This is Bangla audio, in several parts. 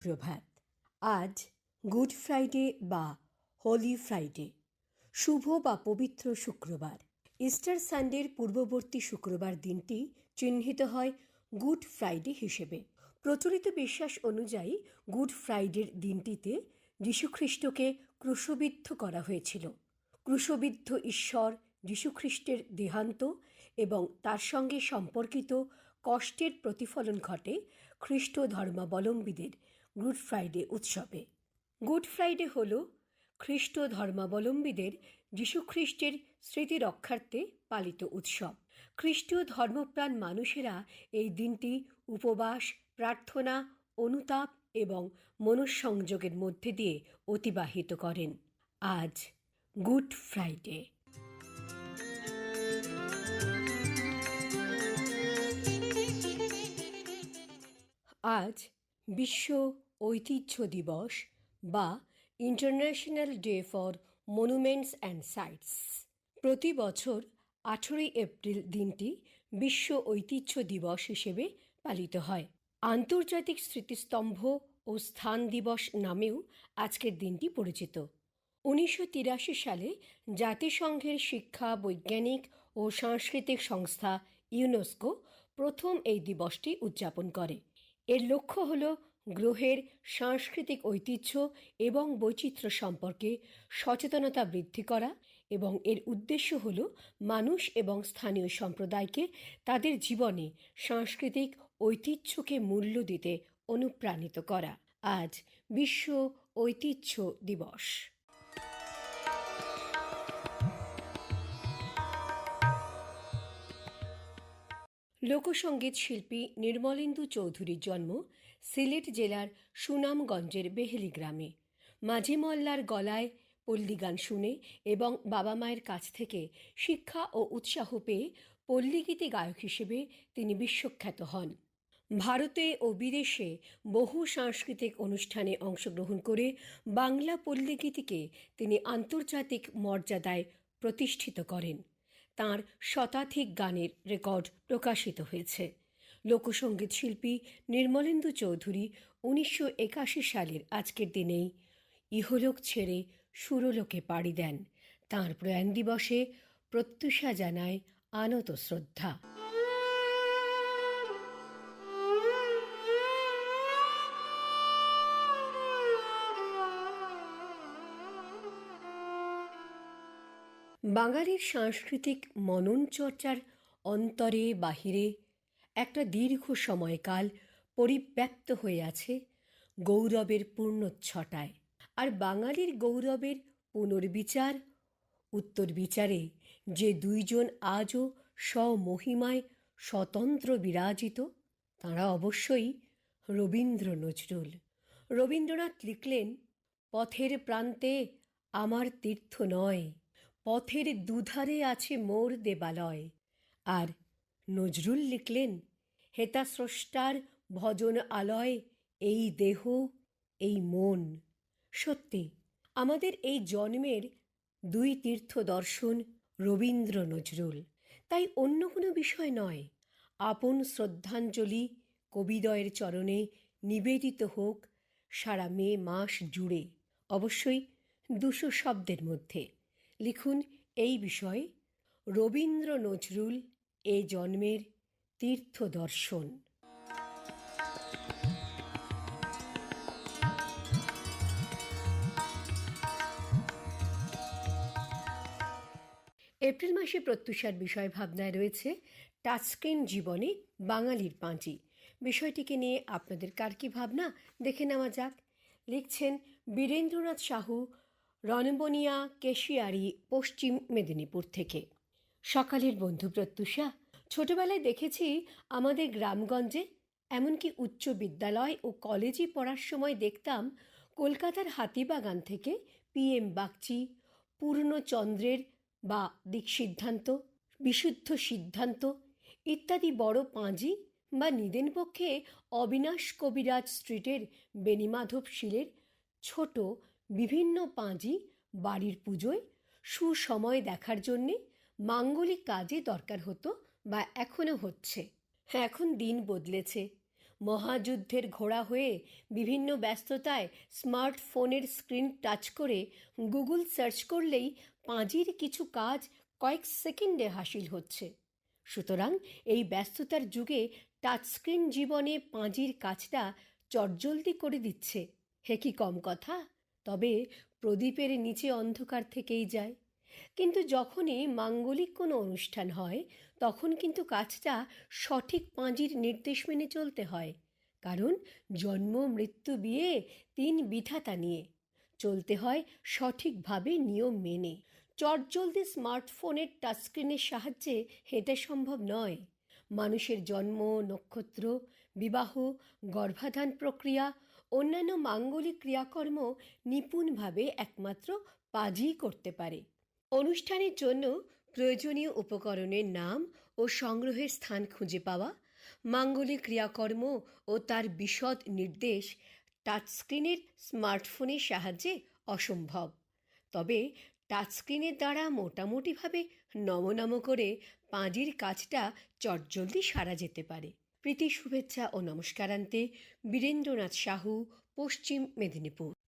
প্রভাত আজ গুড ফ্রাইডে বা হোলি ফ্রাইডে, শুভ বা পবিত্র শুক্রবার। ইস্টার সানডের পূর্ববর্তী শুক্রবার দিনটি চিহ্নিত হয় গুড ফ্রাইডে হিসেবে। প্রচলিত বিশ্বাস অনুযায়ী গুড ফ্রাইডের দিনটিতে যীশুখ্রিস্টকে ক্রুশবিদ্ধ করা হয়েছিল। ক্রুশবিদ্ধ ঈশ্বর যীশুখ্রিস্টের দেহান্ত এবং তার সঙ্গে সম্পর্কিত কষ্টের প্রতিফলন ঘটে খ্রিস্ট ধর্মাবলম্বীদের গুড ফ্রাইডে উৎসবে। গুড ফ্রাইডে হল খ্রিস্ট ধর্মাবলম্বীদের যীশুখ্রিস্টের স্মৃতি রক্ষার্থে পালিত উৎসব। খ্রিস্টীয় ধর্মপ্রাণ মানুষেরা এই দিনটি উপবাস, প্রার্থনা, অনুতাপ এবং মনঃসংযোগের মধ্যে দিয়ে অতিবাহিত করেন। আজ গুড ফ্রাইডে। আজ বিশ্ব ঐতিহ্য দিবস বা International Day for Monuments and Sites প্রতি বছর আঠেরোই এপ্রিল দিনটি বিশ্ব ঐতিহ্য দিবস হিসেবে পালিত হয়। আন্তর্জাতিক স্মৃতিস্তম্ভ ও স্থান দিবস নামেও আজকের দিনটি পরিচিত। উনিশশো তিরাশি সালে জাতিসংঘের শিক্ষা, বৈজ্ঞানিক ও সাংস্কৃতিক সংস্থা ইউনেস্কো প্রথম এই দিবসটি উদযাপন করে। এর লক্ষ্য হল গ্রহের সাংস্কৃতিক ঐতিহ্য এবং বৈচিত্র্য সম্পর্কে সচেতনতা বৃদ্ধি করা এবং এর উদ্দেশ্য হল মানুষ এবং স্থানীয় সম্প্রদায়কে তাদের জীবনে সাংস্কৃতিক ঐতিহ্যকে মূল্য দিতে অনুপ্রাণিত করা। আজ বিশ্ব ঐতিহ্য দিবস। লোকসঙ্গীত শিল্পী নির্মলেন্দু চৌধুরীর জন্ম সিলেট জেলার সুনামগঞ্জের বেহেলি গ্রামে। মাঝি মল্লার গলায় পল্লী গান শুনে এবং বাবা মায়ের কাছ থেকে শিক্ষা ও উৎসাহ পেয়ে পল্লীগীতি গায়ক হিসেবে তিনি বিশ্বখ্যাত হন। ভারতে ও বিদেশে বহু সাংস্কৃতিক অনুষ্ঠানে অংশগ্রহণ করে বাংলা পল্লীগীতিকে তিনি আন্তর্জাতিক মর্যাদায় প্রতিষ্ঠিত করেন। তাঁর শতাধিক গানের রেকর্ড প্রকাশিত হয়েছে। লোকসঙ্গীত শিল্পী নির্মলেন্দু চৌধুরী উনিশশো একাশি সালের আজকের দিনেই ইহলোক ছেড়ে সুরলোকে পাড়ি দেন। তাঁর প্রয়াণ দিবসে প্রত্যুষা জানায় আনত শ্রদ্ধা। বাঙালির সাংস্কৃতিক মনন চর্চার অন্তরে বাহিরে একটা দীর্ঘ সময়কাল পরিব্যাপ্ত হয়ে আছে গৌরবের পূর্ণচ্ছটায়। আর বাঙালির গৌরবের পুনর্বিচার উত্তর বিচারে যে দুইজন আজও স্বমহিমায় স্বতন্ত্র বিরাজিত, তাঁরা অবশ্যই রবীন্দ্র নজরুল। রবীন্দ্রনাথ লিখলেন, পথের প্রান্তে আমার তীর্থ নয়, পথের দুধারে আছে মোর দেবালয়। আর নজরুল লিখলেন হেতা স্রষ্টার ভজন আলয়, এই দেহ, এই মন। সত্যি, আমাদের এই জন্মের দুই তীর্থ দর্শন রবীন্দ্র নজরুল। তাই অন্য কোনো বিষয় নয়। আপন শ্রদ্ধাঞ্জলি কবিদয়ের চরণে নিবেদিত হোক সারা মে মাস জুড়ে। অবশ্যই দুশো শব্দের মধ্যে। লিখুন এই বিষয়ে, রবীন্দ্র নজরুল এ জন্মের তীর্থ দর্শন এপ্রিল মাসে প্রত্যুষার বিষয় ভাবনায় রয়েছে টাচস্ক্রিন জীবনে বাঙালির পাঁচি। বিষয়টিকে নিয়ে আপনাদের কার কি ভাবনা দেখে নেওয়া যাক। লিখছেন বীরেন্দ্রনাথ সাহু, রণবনিয়া, কেশিয়ারি, পশ্চিম মেদিনীপুর থেকে। সকালের বন্ধু প্রত্যুষা, ছোটবেলায় দেখেছি আমাদের গ্রামগঞ্জে এমনকি উচ্চ বিদ্যালয় ও কলেজে পড়ার সময় দেখতাম কলকাতার হাতিবাগান থেকে পিএম বাগচি পূর্ণচন্দ্রের বা দিক সিদ্ধান্ত বিশুদ্ধ সিদ্ধান্ত ইত্যাদি বড় পাঁজি বা নিদেন পক্ষে অবিনাশ কবিরাজ স্ট্রিটের বেনিমাধব শিলের ছোট বিভিন্ন পাঁজি বাড়ির পুজোয় সুসময় দেখার জন্যে মাঙ্গলিক কাজে দরকার হতো বা এখনও হচ্ছে। হ্যাঁ এখন দিন বদলেছে। মহাযুদ্ধের ঘোড়া হয়ে বিভিন্ন ব্যস্ততায় স্মার্টফোনের স্ক্রিন টাচ করে গুগল সার্চ করলেই পাঁজির কিছু কাজ কয়েক সেকেন্ডে হাসিল হচ্ছে। সুতরাং এই ব্যস্ততার যুগে টাচস্ক্রিন জীবনে পাঁজির কাজটা চটজলদি করে দিচ্ছে। হে কি কম কথা? তবে প্রদীপের নিচে অন্ধকার থেকেই যায়। কিন্তু যখনই মাঙ্গলিক কোনো অনুষ্ঠান হয়, তখন কিন্তু কাজটা সঠিক পাঁজির নির্দেশ মেনে চলতে হয়। কারণ জন্ম, মৃত্যু, বিয়ে তিন বিধাতা নিয়ে। চলতে হয় সঠিকভাবে নিয়ম মেনে। চটজলদি স্মার্টফোনের টাচস্ক্রিনের সাহায্যে এটা সম্ভব নয়। মানুষের জন্ম, নক্ষত্র, বিবাহ, গর্ভাধান প্রক্রিয়া, অন্যান্য মাঙ্গলিক ক্রিয়াকর্ম নিপুণভাবে একমাত্র পাজি করতে পারে। অনুষ্ঠানের জন্য প্রয়োজনীয় উপকরণের নাম ও সংগ্রহের স্থান খুঁজে পাওয়া, মাঙ্গলিক ক্রিয়াকর্ম ও তার বিশদ নির্দেশ টাচস্ক্রিনের স্মার্টফোনের সাহায্যে অসম্ভব। তবে টাচস্ক্রিনের দ্বারা মোটামুটিভাবে নমনম করে পাঁজির কাজটা চটজলদি সারা যেতে পারে। প্রীতি শুভেচ্ছা ও নমস্কারান্তে বীরেন্দ্রনাথ সাহু, পশ্চিম মেদিনীপুর।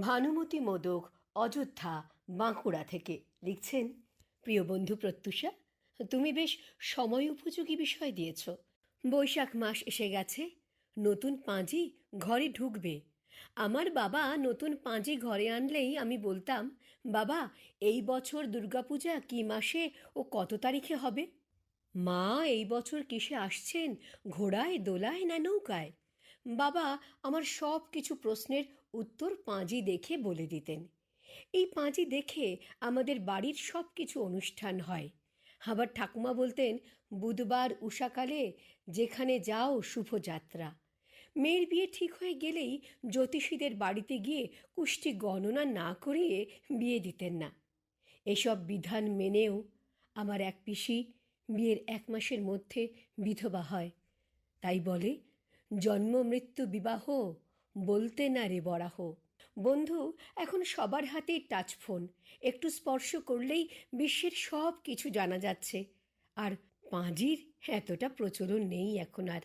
ভানুমতি মোদক অযোধ্যা বাঁকুড়া থেকে লিখছেন, প্রিয় বন্ধু প্রত্যুষা, তুমি বেশ সময় উপযোগী বিষয় দিয়েছ। বৈশাখ মাস এসে গেছে, নতুন পাঁজি ঘরে ঢুকবে। আমার বাবা নতুন পাঁজি ঘরে আনলেই আমি বলতাম, বাবা, এই বছর দুর্গাপূজা কি মাসে ও কত তারিখে হবে? মা, এই বছর কিসে আসছেন, ঘোড়ায়, দোলায় না নৌকায়? বাবা আমার সব কিছু প্রশ্নের উত্তর পাঁজি দেখে বলে দিতেন। এই পাঁজি দেখে আমাদের বাড়ির সব কিছু অনুষ্ঠান হয়। আবার ঠাকুমা বলতেন, বুধবার উষাকালে যেখানে যাও শুভযাত্রা মেয়ের বিয়ে ঠিক হয়ে গেলেই জ্যোতিষীদের বাড়িতে গিয়ে কুষ্টি গণনা না করিয়ে বিয়ে দিতেন না। এসব বিধান মেনেও আমার এক পিসি বিয়ের এক মাসের মধ্যে বিধবা হয়। তাই বলে, জন্ম, মৃত্যু, বিবাহ বলতে না রে বরাহ। বন্ধু, এখন সবার হাতেই টাচ ফোন। একটু স্পর্শ করলেই বিশ্বের সব কিছু জানা যাচ্ছে। আর পাঁজির এতটা প্রচলন নেই এখন আর।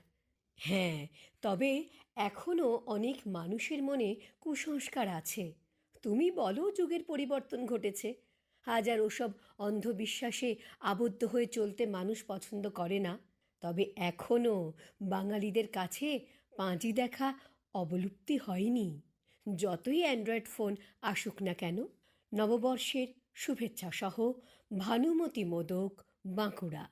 হ্যাঁ তবে এখনও অনেক মানুষের মনে কুসংস্কার আছে। তুমি বলো যুগের পরিবর্তন ঘটেছে। আজ আর ওসব অন্ধবিশ্বাসে আবদ্ধ হয়ে চলতে মানুষ পছন্দ করে না। তবে এখনও বাঙালিদের কাছে পাঁজি দেখা অবলুপ্তি হয়নি। যতই অ্যান্ড্রয়েড ফোন আসুক না কেন, নববর্ষের শুভেচ্ছা সহ ভানুমতি মোদক বাঁকুড়া।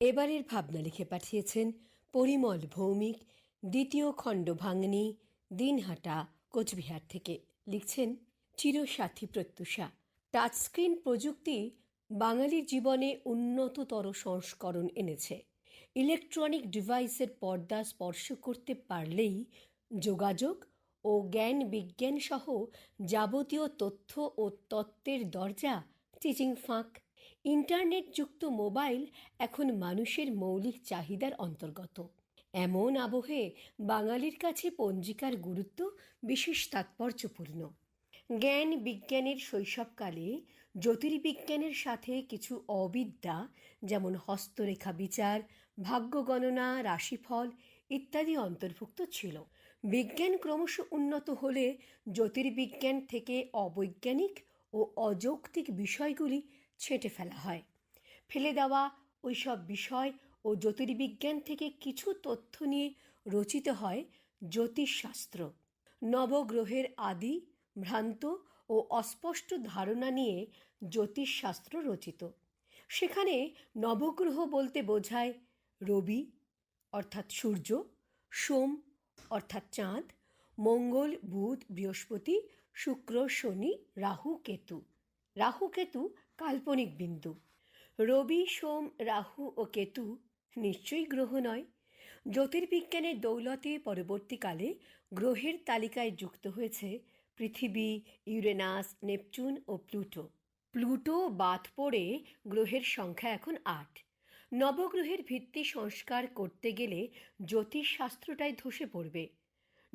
এবারের ভাবনা লিখে পাঠিয়েছেন পরিমল ভৌমিক, দ্বিতীয় খণ্ড ভাঙনি, দিনহাটা, কোচবিহার থেকে। লিখছেন চিরসাথী প্রত্যুষা। টাচস্ক্রিন প্রযুক্তি বাঙালির জীবনে উন্নততর সংস্করণ এনেছে। ইলেকট্রনিক ডিভাইসের পর্দা স্পর্শ করতে পারলেই যোগাযোগ ও জ্ঞান বিজ্ঞান সহ যাবতীয় তথ্য ও তত্ত্বের দরজা চিচিং ফাঁক। ইন্টারনেটযুক্ত মোবাইল এখন মানুষের মৌলিক চাহিদার অন্তর্গত। এমন আবহে বাঙালির কাছে পঞ্জিকার গুরুত্ব বিশেষ তাৎপর্যপূর্ণ। জ্ঞান বিজ্ঞানের শৈশবকালে জ্যোতির্বিজ্ঞানের সাথে কিছু অবিদ্যা, যেমন হস্তরেখা বিচার, ভাগ্য গণনা, রাশিফল ইত্যাদি অন্তর্ভুক্ত ছিল। বিজ্ঞান ক্রমশ উন্নত হলে জ্যোতির্বিজ্ঞান থেকে অবৈজ্ঞানিক ও অযৌক্তিক বিষয়গুলি ছেঁটে ফেলা হয়। ফেলে দেওয়া ওইসব বিষয় ও জ্যোতির্বিজ্ঞান থেকে কিছু তথ্য নিয়ে রচিত হয় জ্যোতিষশাস্ত্র। নবগ্রহের আদি, ভ্রান্ত ও অস্পষ্ট ধারণা নিয়ে জ্যোতিষশাস্ত্র রচিত। সেখানে নবগ্রহ বলতে বোঝায় রবি, অর্থাৎ সূর্য, সোম, অর্থাৎ চাঁদ, মঙ্গল, বুধ, বৃহস্পতি, শুক্র, শনি, রাহু, কেতু। রাহু, কেতু কাল্পনিক বিন্দু। রবি, সোম, রাহু ও কেতু নিশ্চয়ই গ্রহ নয়। জ্যোতির্বিজ্ঞানের দৌলতে পরবর্তীকালে গ্রহের তালিকায় যুক্ত হয়েছে পৃথিবী, ইউরেনাস, নেপচুন ও প্লুটো। প্লুটো বাদ পড়ে গ্রহের সংখ্যা এখন আট। নবগ্রহের ভিত্তি সংস্কার করতে গেলে জ্যোতিষশাস্ত্রটাই ধসে পড়বে।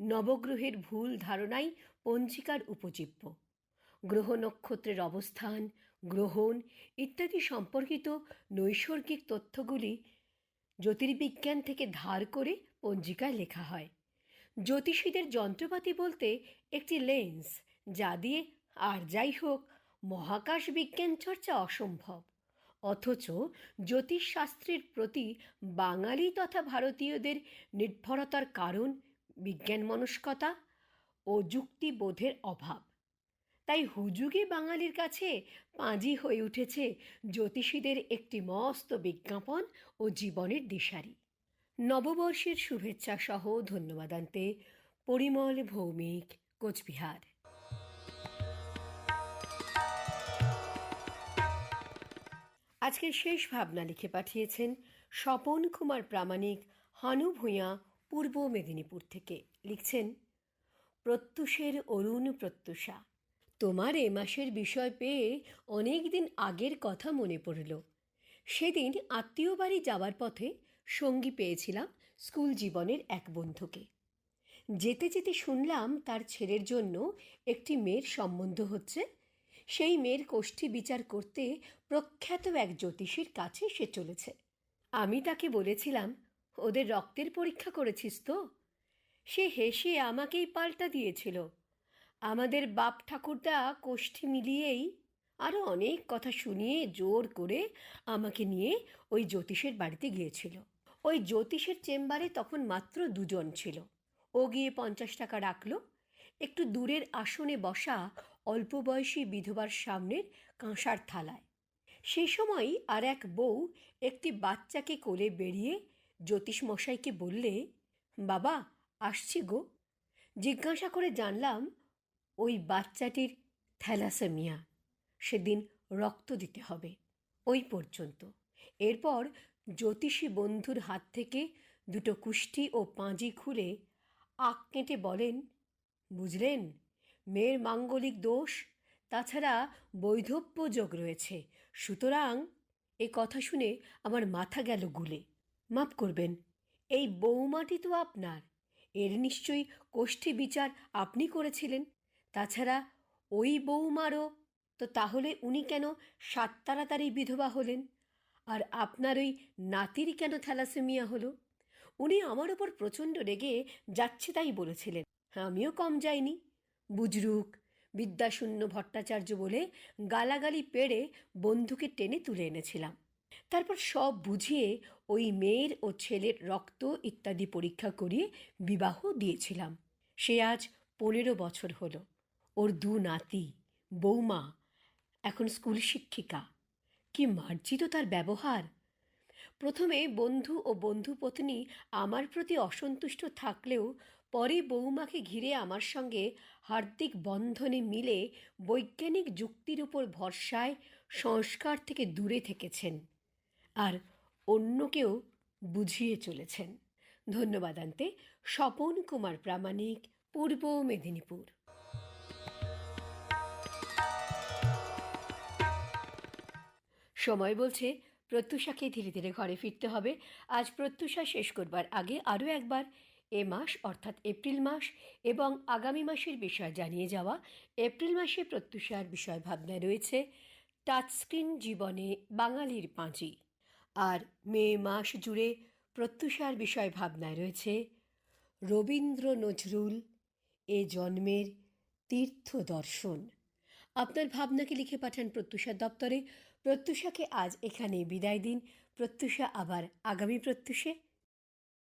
নবগ্রহের ভুল ধারণাই পঞ্জিকার উপজীব্য। গ্রহ নক্ষত্রের অবস্থান, গ্রহণ ইত্যাদি সম্পর্কিত নৈসর্গিক তথ্যগুলি জ্যোতির্বিজ্ঞান থেকে ধার করে পঞ্জিকায় লেখা হয়। জ্যোতিষীদের যন্ত্রপাতি বলতে একটি লেন্স যা দিয়ে আর যাই হোক, মহাকাশ বিজ্ঞান চর্চা অসম্ভব। অথচ জ্যোতিষশাস্ত্রের প্রতি বাঙালি তথা ভারতীয়দের নির্ভরতার কারণ বিজ্ঞান মনস্কতা ও যুক্তিবোধের অভাব। তাই হুজুগে বাঙালির কাছে পাঁজি হয়ে উঠেছে জ্যোতিষীদের একটি মস্ত বিজ্ঞাপন ও জীবনের দিশারি। নববর্ষের শুভেচ্ছা সহ ধন্যবাদ আনতে পরিমল ভৌমিক, কোচবিহার। আজকের শেষ ভাবনা লিখে পাঠিয়েছেন স্বপন কুমার প্রামাণিক, হানু ভূঁইয়া, পূর্ব মেদিনীপুর থেকে। লিখছেন, প্রত্যুষের অরুণ প্রত্যুষা, তোমার এ মাসের বিষয় পেয়ে অনেক দিন আগের কথা মনে পড়ল। সেদিন আত্মীয় বাড়ি যাওয়ার পথে সঙ্গী পেয়েছিলাম স্কুল জীবনের এক বন্ধুকে। যেতে যেতে শুনলাম তার ছেলের জন্য একটি মেয়ের সম্বন্ধ হচ্ছে। সেই মেয়ের কোষ্ঠী বিচার করতে প্রখ্যাত এক জ্যোতিষীর কাছে সে চলেছে। আমি তাকে বলেছিলাম, ওদের রক্তের পরীক্ষা করেছিস তো? সে হেসে আমাকেই পাল্টা দিয়েছিল। আমাদের বাপ ঠাকুরদা কোষ্ঠী মিলিয়েই আরও অনেক কথা শুনিয়ে জোর করে আমাকে নিয়ে ওই জ্যোতিষের বাড়িতে গিয়েছিল। ওই জ্যোতিষের চেম্বারে তখন মাত্র দুজন ছিল। ও গিয়ে পঞ্চাশ টাকা রাখল। একটু দূরের আসনে বসা অল্প বয়সী বিধবার সামনের কাঁসার থালায়। সেই সময়ই আর এক বউ একটি বাচ্চাকে কোলে বেরিয়ে জ্যোতিষ মশাইকে বললে, বাবা, আসছি গো। জিজ্ঞাসা করে জানলাম, ওই বাচ্চাটির থ্যালাসেমিয়া। সেদিন রক্ত দিতে হবে। ওই পর্যন্ত। এরপর জ্যোতিষী বন্ধুর হাত থেকে দুটো কুষ্টি ও পাঁজি খুলে আক কেটে বলেন, বুঝলেন, মেয়ের মাঙ্গলিক দোষ, তাছাড়া বৈধব্য যোগ রয়েছে। সুতরাং এ কথা শুনে আমার মাথা গেল গুলে। মাফ করবেন, এই বৌমাটি তো আপনার। এর নিশ্চয়ই কোষ্ঠী বিচার আপনি করেছিলেন। তাছাড়া ওই বৌমারও, তো তাহলে উনি কেন সাত তাড়াতাড়ি বিধবা হলেন? আর আপনার ওই নাতির কেন থ্যালাসেমিয়া হলো? উনি আমার ওপর প্রচণ্ড রেগে যাচ্ছে তাই বলেছিলেন। আমিও কম যাইনি। বুজরুক, বিদ্যাশূন্য ভট্টাচার্য বলে গালাগালি পেড়ে বন্ধুকে টেনে তুলে এনেছিলাম। তারপর সব বুঝিয়ে ওই মেয়ের ও ছেলের রক্ত ইত্যাদি পরীক্ষা করিয়ে বিবাহ দিয়েছিলাম। সে আজ পনেরো বছর হলো। ওর দু নাতি, বৌমা, এখন স্কুল শিক্ষিকা। কি মার্জিত তার ব্যবহার? প্রথমে বন্ধু ও বন্ধু পত্নী আমার প্রতি অসন্তুষ্ট থাকলেও পরে বৌমাকে ঘিরে আমার সঙ্গে হার্দিক বন্ধনে মিলে বৈজ্ঞানিক যুক্তির উপর ভরসায় সংস্কার থেকে দূরে থেকেছেন আর অন্যকেও বুঝিয়ে চলেছেন। ধন্যবাদ আনতে স্বপন কুমার প্রামাণিক, পূর্ব মেদিনীপুর। সময় বলছে, প্রত্যুষাকে ধীরে ধীরে ঘরে ফিরতে হবে। আজ প্রত্যুষা শেষ করবার আগে আরও একবার এ মাস, অর্থাৎ এপ্রিল মাস এবং আগামী মাসের বিষয় জানিয়ে যাওয়া। এপ্রিল মাসে প্রত্যুষার বিষয় ভাবনায় রয়েছে। টাচস্ক্রিন জীবনে বাঙালির পাঁজি। আর মে মাস জুড়ে প্রত্যুষার বিষয় ভাবনায় রয়েছে, রবীন্দ্র নজরুল এ জন্মের তীর্থ দর্শন আপনার ভাবনাকে লিখে পাঠান প্রত্যুষার দপ্তরে। প্রত্যুষাকে আজ এখানে বিদায় দিন। প্রত্যুষা আবার আগামী প্রত্যুষে।